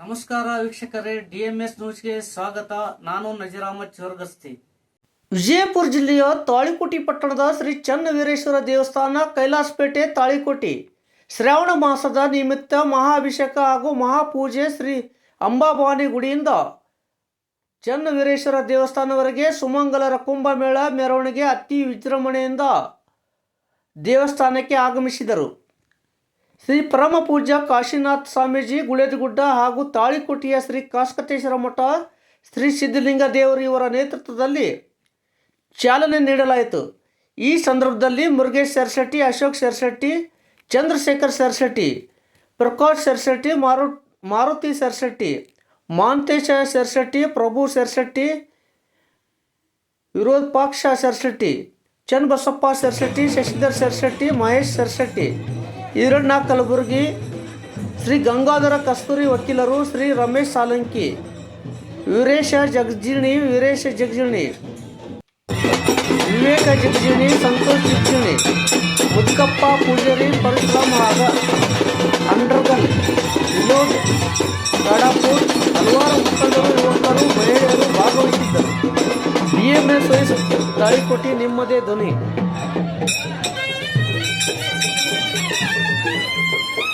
ನಮಸ್ಕಾರ ವೀಕ್ಷಕರೇ, ಡಿಎಂಎಸ್ ನ್ಯೂಸ್ಗೆ ಸ್ವಾಗತ. ನಾನು ನಜರಾಮ ಚೋರ್ಗಸ್ತಿ. ವಿಜಯಪುರ ಜಿಲ್ಲೆಯ ತಾಳಿಕೋಟಿ ಪಟ್ಟಣದ ಶ್ರೀ ಚನ್ನವೀರೇಶ್ವರ ದೇವಸ್ಥಾನ, ಕೈಲಾಸಪೇಟೆ, ತಾಳಿಕೋಟಿ. ಶ್ರಾವಣ ಮಾಸದ ನಿಮಿತ್ತ ಮಹಾಭಿಷೇಕ ಹಾಗೂ ಮಹಾಪೂಜೆ ಶ್ರೀ ಅಂಬಾಭವಾನಿ ಗುಡಿಯಿಂದ ಚನ್ನವೀರೇಶ್ವರ ದೇವಸ್ಥಾನವರೆಗೆ ಸುಮಂಗಲರ ಕುಂಭಮೇಳ, ಮೆರವಣಿಗೆ, ಅತಿ ವಿಜೃಂಭಣೆಯಿಂದ ದೇವಸ್ಥಾನಕ್ಕೆ ಆಗಮಿಸಿದರು. ಶ್ರೀ ಪರಮ ಪೂಜ್ಯ ಕಾಶಿನಾಥ್ ಸ್ವಾಮೀಜಿ, ಗುಳೇದಗುಡ್ಡ ಹಾಗೂ ತಾಳಿಕೋಟೆಯ ಶ್ರೀ ಕಾಸ್ಕತೇಶ್ವರ ಮಠ ಶ್ರೀ ಸಿದ್ಧಲಿಂಗ ದೇವರು ಇವರ ನೇತೃತ್ವದಲ್ಲಿ ಚಾಲನೆ ನೀಡಲಾಯಿತು. ಈ ಸಂದರ್ಭದಲ್ಲಿ ಮುರುಗೇಶ್ ಸೆರ್ಶೆಟ್ಟಿ ಅಶೋಕ್ ಸೆರ್ಶೆಟ್ಟಿ ಚಂದ್ರಶೇಖರ್ ಸೆರ್ಶೆಟ್ಟಿ ಪ್ರಕಾಶ್ ಸೆರ್ಶೆಟ್ಟಿ ಮಾರು, ಮಾರುತಿ ಸೆರ್ಶೆಟ್ಟಿ ಮಾಂತೇಶ ಸೆರ್ಶೆಟ್ಟಿ ಪ್ರಭು ಸೆರ್ಶೆಟ್ಟಿ ವಿರೋಧಪಾಕ್ಷ ಸೆರ್ಶೆಟ್ಟಿ ಚನ್ನಬಸಪ್ಪ ಸೆರ್ಶೆಟ್ಟಿ ಶಶಿಧರ್ ಸೆರ್ಶೆಟ್ಟಿ ಮಹೇಶ್ ಸೆರ್ಶೆಟ್ಟಿ ಈರಣ್ಣ ಕಲಬುರ್ಗಿ, ಶ್ರೀ ಗಂಗಾಧರ ಕಸ್ತೂರಿ ವಕೀಲರು, ಶ್ರೀ ರಮೇಶ್ ಸಾಲಂಕಿ, ವೀರೇಶ ಜಗಜಿಣಿ ವೀರೇಶ ಜಗಜಿಣಿ ವಿವೇಕ ಜಗಜಿಣಿ ಸಂತೋಷ್ ಜಗಜಿಣಿ ಮುದ್ಕಪ್ಪ ಪೂಜಾರಿ, ಪರಶುರಾಮ್ ಆಗ ಅಂಡರ್ಗನ್, ವಿನೋದ್ ಕಾಡಾಪುರ್ ಹಲವಾರು ಮುಖಂಡರು, ಯುವಕರು, ಮಹಿಳೆಯರು ಭಾಗವಹಿಸಿದ್ದರು. ಬಿಎಂಎಸ್ ವಯಸ್ಸು ತಾಳಿಕೋಟಿ ನಿಮ್ಮದೇ ಧ್ವನಿ. Thank you.